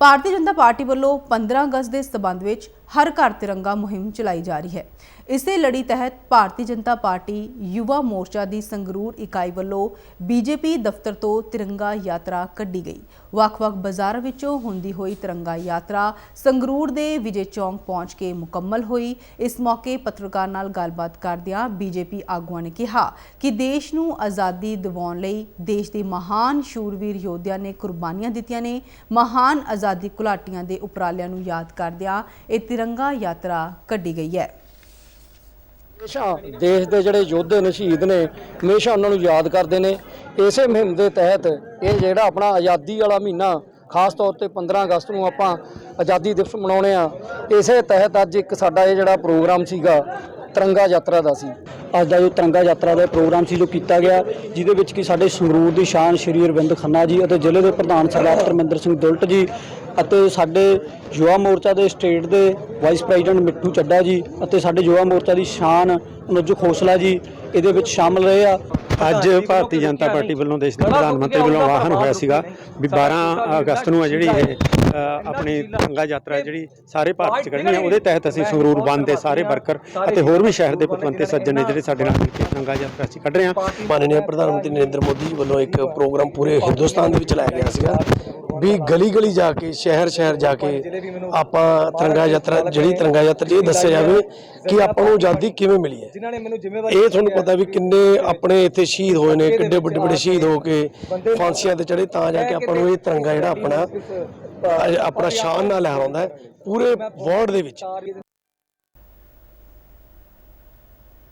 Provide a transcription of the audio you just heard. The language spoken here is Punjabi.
ਭਾਰਤੀ ਜਨਤਾ ਪਾਰਟੀ ਵੱਲੋਂ 15 ਅਗਸਤ ਦੇ ਸਬੰਧ ਵਿੱਚ ਹਰ ਘਰ ਤਿਰੰਗਾ ਮੁਹਿੰਮ ਚਲਾਈ ਜਾ ਰਹੀ ਹੈ। ਇਸੇ ਲੜੀ ਤਹਿਤ ਭਾਰਤੀ ਜਨਤਾ ਪਾਰਟੀ ਯੁਵਾ ਮੋਰਚਾ ਦੀ ਸੰਗਰੂਰ ਇਕਾਈ ਵੱਲੋਂ ਬੀਜੇਪੀ ਦਫ਼ਤਰ ਤੋਂ ਤਿਰੰਗਾ ਯਾਤਰਾ ਕੱਢੀ ਗਈ। ਵੱਖ-ਵੱਖ ਬਾਜ਼ਾਰਾਂ ਵਿੱਚੋਂ ਹੁੰਦੀ ਹੋਈ ਤਿਰੰਗਾ ਯਾਤਰਾ ਸੰਗਰੂਰ ਦੇ ਵਿਜੇ ਚੌਂਕ ਪਹੁੰਚ ਕੇ ਮੁਕੰਮਲ ਹੋਈ। ਇਸ ਮੌਕੇ ਪੱਤਰਕਾਰ ਨਾਲ ਗੱਲਬਾਤ ਕਰਦਿਆਂ ਬੀਜੇਪੀ ਆਗੂਆਂ ਨੇ ਕਿਹਾ ਕਿ ਦੇਸ਼ ਨੂੰ ਆਜ਼ਾਦੀ ਦਿਵਾਉਣ ਲਈ ਦੇਸ਼ ਦੇ ਮਹਾਨ ਸ਼ੂਰਵੀਰ ਯੋਧਿਆਂ ਨੇ ਕੁਰਬਾਨੀਆਂ ਦਿੱਤੀਆਂ ਨੇ। ਮਹਾਨ ਆਜ਼ਾਦੀ ਘੁਲਾਟੀਆਂ ਦੇ ਉਪਰਾਲਿਆਂ ਨੂੰ ਯਾਦ ਕਰਦਿਆਂ ਇਹ ਤਿਰੰਗਾ ਯਾਤਰਾ ਕੱਢੀ ਗਈ ਹੈ। ਹਮੇਸ਼ਾ ਦੇਸ਼ ਦੇ ਜਿਹੜੇ ਯੋਧੇ ਨੇ ਸ਼ਹੀਦ ਨੇ ਹਮੇਸ਼ਾ ਉਹਨਾਂ ਨੂੰ ਯਾਦ ਕਰਦੇ ਨੇ। ਇਸੇ ਮੁਹਿੰਮ ਦੇ ਤਹਿਤ ਇਹ ਜਿਹੜਾ ਆਪਣਾ ਆਜ਼ਾਦੀ ਵਾਲਾ ਮਹੀਨਾ ਖਾਸ ਤੌਰ ਤੇ 15 ਅਗਸਤ ਨੂੰ ਆਪਾਂ ਆਜ਼ਾਦੀ ਦਿਵਸ ਮਨਾਉਣੇ ਆ ਇਸੇ ਤਹਿਤ ਅੱਜ ਇੱਕ ਸਾਡਾ ਇਹ ਜਿਹੜਾ ਪ੍ਰੋਗਰਾਮ ਸੀਗਾ ਤਿਰੰਗਾ ਯਾਤਰਾ ਦਾ ਸੀ। ਅੱਜ ਦਾ ਜੋ ਤਿਰੰਗਾ ਯਾਤਰਾ ਦਾ ਪ੍ਰੋਗਰਾਮ ਸੀ ਜੋ ਕੀਤਾ ਗਿਆ ਜਿਹਦੇ ਵਿੱਚ ਕਿ ਸਾਡੇ ਸੰਗਰੂਰ ਦੀ ਸ਼ਾਨ ਸ਼੍ਰੀ ਅਰਵਿੰਦ ਖੰਨਾ ਜੀ ਅਤੇ ਜ਼ਿਲ੍ਹੇ ਦੇ ਪ੍ਰਧਾਨ ਸਰਦਾਰ ਧਰਮਿੰਦਰ ਸਿੰਘ ਦੁਲਟ ਜੀ ਅਤੇ ਸਾਡੇ ਯੁਵਾ ਮੋਰਚਾ ਦੇ ਸਟੇਟ ਦੇ ਵਾਈਸ ਪ੍ਰੈਜ਼ੀਡੈਂਟ ਮਿੱਠੂ ਚੱਡਾ ਜੀ ਅਤੇ ਸਾਡੇ ਯੁਵਾ ਮੋਰਚਾ ਦੀ ਸ਼ਾਨ ਅਨੁਜ ਖੋਸਲਾ ਜੀ ਇਹਦੇ ਵਿੱਚ ਸ਼ਾਮਲ ਰਹੇ ਆ। ਅੱਜ ਭਾਰਤੀ ਜਨਤਾ ਪਾਰਟੀ ਵੱਲੋਂ ਦੇਸ਼ ਦੇ ਪ੍ਰਧਾਨ ਮੰਤਰੀ ਵੱਲੋਂ ਆਹਵਾਨ ਹੋਇਆ ਸੀਗਾ ਵੀ 12 ਅਗਸਤ ਨੂੰ ਆ ਜਿਹੜੀ ਇਹ ਆਪਣੀ ਤਿਰੰਗਾ ਯਾਤਰਾ ਹੈ ਜਿਹੜੀ ਸਾਰੇ ਭਾਰਤ 'ਚ ਕੱਢਣੀ ਹੈ ਉਹਦੇ ਤਹਿਤ ਅਸੀਂ ਸੰਗਰੂਰ ਬੰਦ ਦੇ ਸਾਰੇ ਵਰਕਰ ਅਤੇ ਹੋਰ ਵੀ ਸ਼ਹਿਰ ਦੇ ਪਤਵੰਤੇ ਸੱਜਣ ਨੇ ਜਿਹੜੇ ਸਾਡੇ ਨਾਲ ਮਿਲ ਕੇ ਤਿਰੰਗਾ ਯਾਤਰਾ ਅਸੀਂ ਕੱਢ ਰਹੇ ਹਾਂ। ਮਾਨनीय ਪ੍ਰਧਾਨ ਮੰਤਰੀ ਨਰਿੰਦਰ ਮੋਦੀ ਜੀ ਵੱਲੋਂ ਇੱਕ ਪ੍ਰੋਗਰਾਮ ਪੂਰੇ ਹਿੰਦੁਸਤਾਨ ਦੇ ਵਿੱਚ ਲਾਇਆ ਗਿਆ ਸੀਗਾ। ਵੀ ਗਲੀ ਗਲੀ ਜਾ ਕੇ ਸ਼ਹਿਰ ਸ਼ਹਿਰ ਜਾ ਕੇ ਆਪਾਂ ਤਿਰੰਗਾ ਯਾਤਰਾ ਜਿਹੜੀ ਤਿਰੰਗਾ ਯਾਤਰਾ ਇਹ ਦੱਸਿਆ ਜਾਵੇ ਕਿ ਆਪਾਂ ਨੂੰ ਆਜ਼ਾਦੀ ਕਿਵੇਂ ਮਿਲੀ ਹੈ। ਇਹ ਤੁਹਾਨੂੰ ਪਤਾ ਵੀ ਕਿੰਨੇ ਆਪਣੇ ਇੱਥੇ ਸ਼ਹੀਦ ਹੋਏ ਨੇ ਕਿੱਡੇ ਵੱਡੇ ਵੱਡੇ ਸ਼ਹੀਦ ਹੋ ਕੇ ਫਾਂਸੀਆਂ ਤੇ ਚੜੇ ਤਾਂ ਜਾ ਕੇ ਆਪਾਂ ਨੂੰ ਇਹ ਤਿਰੰਗਾ ਜਿਹੜਾ ਆਪਣਾ ਆਪਣਾ ਸ਼ਾਨ ਨਾਲ ਲਹਿਰਾਉਂਦਾ ਹੈ ਪੂਰੇ ਵਰਲਡ ਦੇ ਵਿੱਚ।